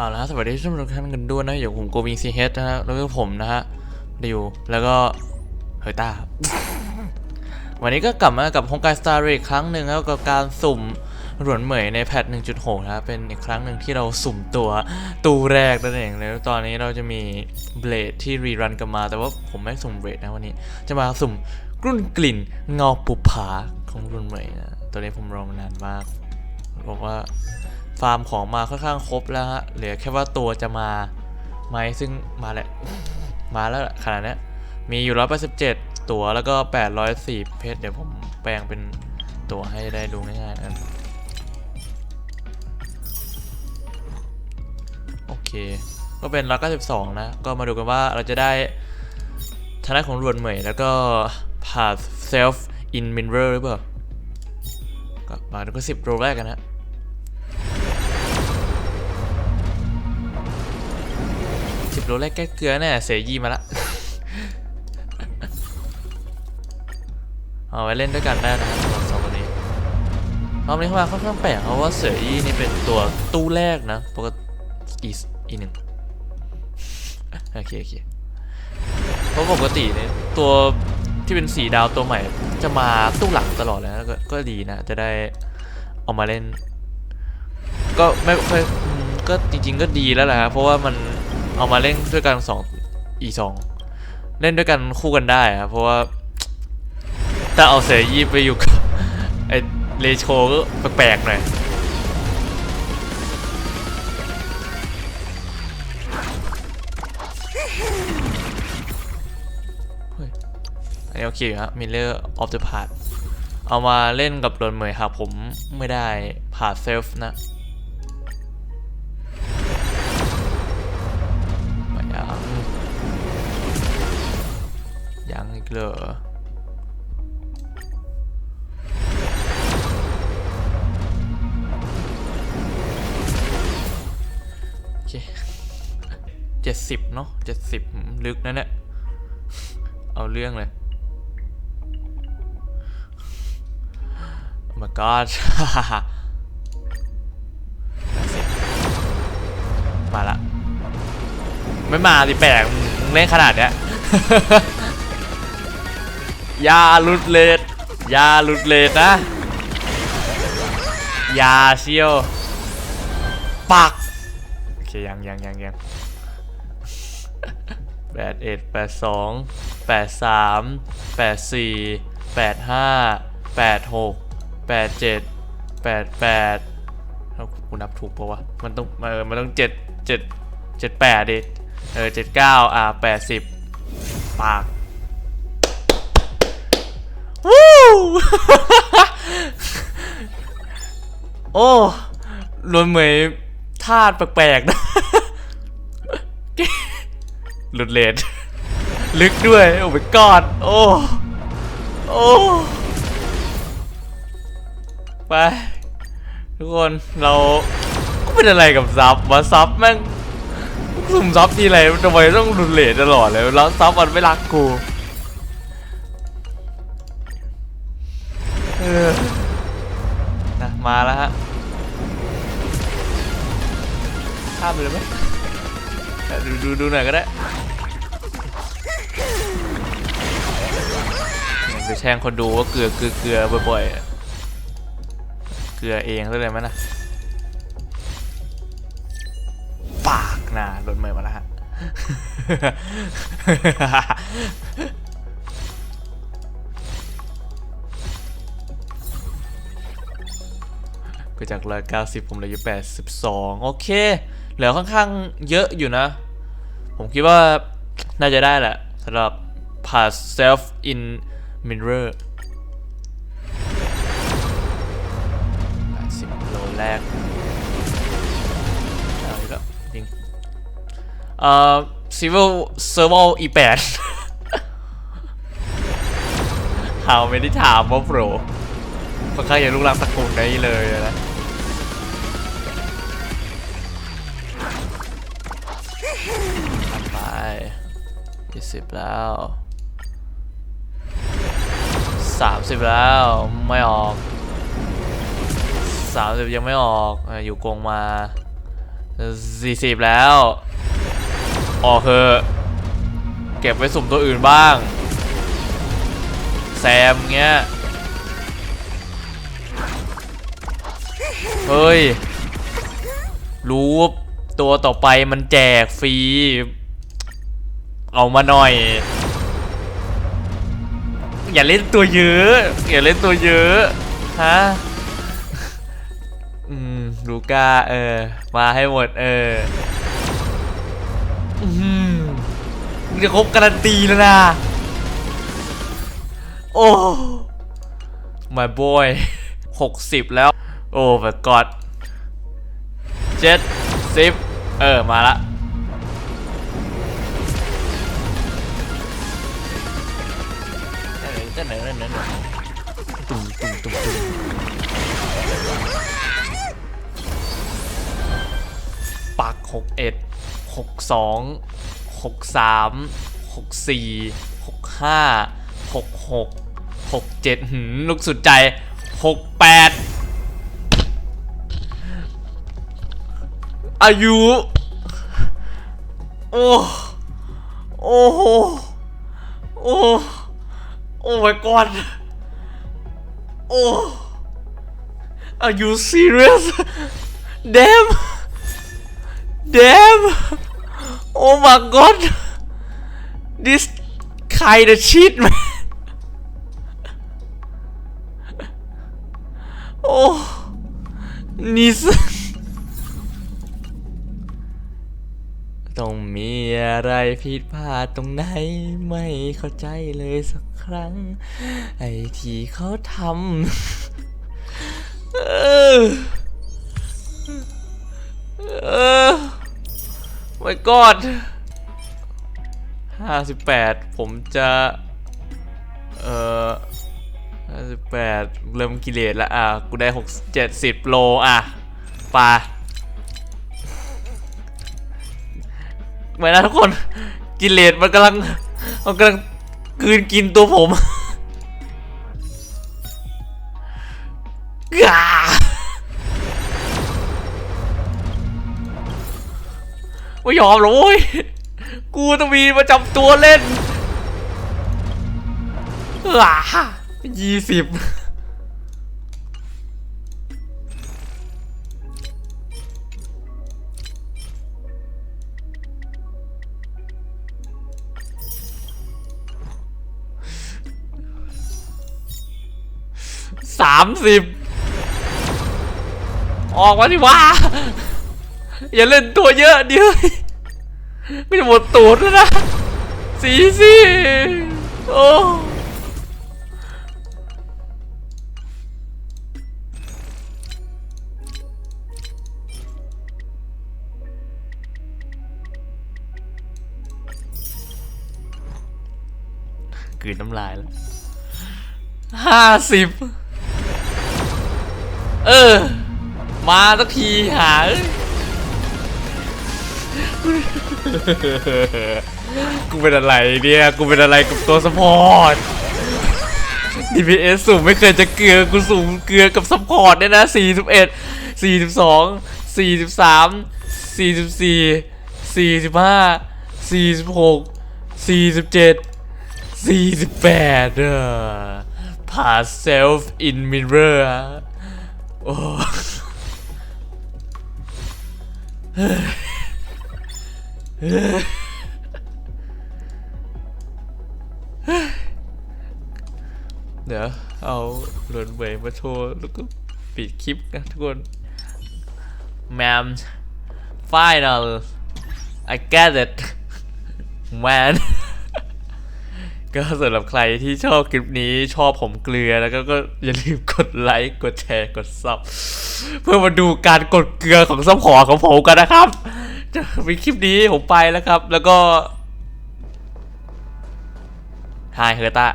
เอาละฮะสวัสดีท่านผู้ชมทุกท่านกันด้วยนะอยู่ผมโกวิงซีเฮดนะฮะแล้วก็ผมนะฮะดิวแล้วก็เฮยต้าครับวันนี้ก็กลับมากับโฮงการสตาร์อีกครั้งหนึ่งแล้วกับการสุ่มหรวนเหมยในแพท 1.6นะฮะเป็นอีกครั้งหนึ่งที่เราสุ่มตัวตูแรกนั่นเองแล้วตอนนี้เราจะมีเบลดที่รีรันกันมา แต่ว่าผมไม่สุ่มเบลดนะวันนี้ จะมาสุ่มกรุ่นกลิ่นเงาปุบผาของหรวนเหมยนะตัวนี้ผมรอมานานมากบอกว่า ฟาร์มของมาค่อนข้างครบแล้วฮะ เหลือแค่ว่าตัวจะมาไหมซึ่งมาแหละมาแล้วขนาดนี้มีอยู่187ตัวแล้วก็804เพชรเดี๋ยวผมแปลงเป็นตัวให้ได้ดูง่ายๆนะโอเค ก็เป็น192นะ ก็มาดูกันว่าเราจะได้ทางด้านของรวนเหมยแล้วก็ผ่า self in mirror หรือเปล่า ก็มาดูกัน10โรแรกกันนะ สิบโลแรกแก้เกลือแน่เสียยี่มาละ เอาไว้เล่นด้วยกันได้นะครับสองตัวนี้รอบนี้เข้ามาค่อนข้างแปลกเพราะว่าเสือยี่นี่เป็นตัวตู้แรกนะปกติอีอีหนึ่งโอเคโอเคเพราะปกติเนี่ยตัวที่เป็นสีดาวตัวใหม่ จะมาตู้หลังตลอดเลยนะก็ก็ดีนะ จะได้เอามาเล่น ก็ไม่ค่อยก็จริง ๆ ก็ดีแล้วแหละครับเพราะว่ามัน เอามาเล่นด้วยกันสองอีสองเล่นด้วยกันคู่กันได้ครับเพราะว่าถ้าเอาเสือยีบไปอยู่กับไอเลโชก็แปลกๆหน่อยเฮ้ยอันนี้โอเคอยู่ฮะมิเลอร์ออฟเดอะพาร์เอามาเล่นกับโดนเหมยครับผมไม่ได้ผ่าเซลฟ์นะ เหรอเคเจ็ดสิบเนาะเจ็ดสิบลึกนะเนี่ยเอาเรื่องเลย Oh my god มาละ ไม่มาดิแปลกเล่นขนาดเนี้ย อย่าหลุดเลดอย่าหลุดเลดนะอย่าเชียวปักโอเคยังยังยังยังแปดเอ็ดแปดสองแปดสามแปดสี่แปดห้าแปดหกแปดเจ็ดแปดแปดเอ้ากูนับถูกปะวะมันต้องเออมันต้องเจ็ดเจ็ดเจ็ดแปดดิเออเจ็ดเก้าอะแปดสิบปาก โอ้รวนเหมยธาตุแปลกๆนะหลุดเลนลึกด้วย โอ้ my god โอ้ โอ้ ไป ทุกคนเราก็เป็นอะไรกับซับวะซับแม่งสุ่มซับทีไรทำไมต้องรุนเลทตลอดเลยแล้วซับมันไม่รักกู เออนะมาแล้วฮะข้ามไปเลยไหมดูดูดูหน่อยก็ได้ไปแช่งคนดูว่าเกลือเกลือเกลือบ่อยๆ เกลือเองซะเลยมั้ยนะปากนะโดนเมย์มาแล้วฮะ ก็จากร้อยเก้าสิบผมเหลืออยู่แปดสิบสองโอเค เหลือค่อนข้างเยอะอยู่นะ ผมคิดว่าน่าจะได้แหละสำหรับ pass self in mirror 80โลแรกเอาอีกแล้วจริงเอ่อ civil serval e 8หาไม่ได้ถามว่าโปรค่อนข้างจะลูกรักตะกูลนี้เลยนะ ทำไปยี่สิบแล้วสามสิบแล้วไม่ออกสามสิบยังไม่ออกอยู่กงมาสี่สิบแล้ว ออกเถอะเก็บไว้สุ่มตัวอื่นบ้าง แซมเงี้ย เฮ้ยรู้ว่า ตัวต่อไปมันแจกฟรี เอามาหน่อย อย่าเล่นตัวเยอะ อย่าเล่นตัวเยอะ ฮะ อืม ลูก้า เออ มาให้หมด เออ อืมมึงจะครบการันตีแล้วนะ โอ้ my boy หกสิบแล้ว โอ้ my god เจ็ดสิบ เออ มาละเตุ่มตุ่มตุ่มตุ่มปักหกเอ็ดหกสองหกสามหกสี่หกห้าหกหกหกเจ็ดหืมลูกสุดใจหกแปด อายุ โอ้ โอ้โหโอ้ โอ้ my god โอ้ Are you serious damn damn oh my god this kind of shit man โอ้ ต้องมีอะไรผิดพลาดตรงไหน ไม่เข้าใจเลยสักครั้ง ไอ้ที่เขาทำเออเออ my god ห้าสิบแปดผมจะ เออห้าสิบแปดเริ่มกิเลสล้วอะ กูได้หกเจ็ดสิบโลอะไปา เหมือนนะทุกคน กิเลสมันกำลังมันกำลังกืนกินตัวผมกาไม่ยอมหรอกเว้ย กูต้องมีประจำตัวเล่นอ่ายี่สิบ สามสิบออกมาดิว่าอย่าเล่นตัวเยอะเดี๋ยวไม่จะหมดตูดแล้วนะสีสิโอ้กืนน้ำลายแล้วห้าสิบ เออ มาสักทีหาเกูเป็นอะไรเนี่ย กูเป็นอะไรกับตัวสปอร์ต DPS สูงไม่เคยจะเกลือ กูสูงเกลือกับสปอร์ตเนี่ยนะ41 42 43 44 45 46 47 48เออ pass self in mirror โอ้เดี๋ยวเอาหลวนเวยมาโชว์แล้วก็ปิดคลิปนะทุกคน Man final I get it man ก็สำหรับใครที่ชอบคลิปนี้ชอบผมเกลือแล้วก็ก็อย่าลืมกดไลค์กดแชร์กดซับเพื่อมาดูการกดเกลือของซัพพอร์ตของผมกันนะครับจะมีคลิปนี้ผมไปแล้วครับ แล้วก็ไฮเฮอร์ตา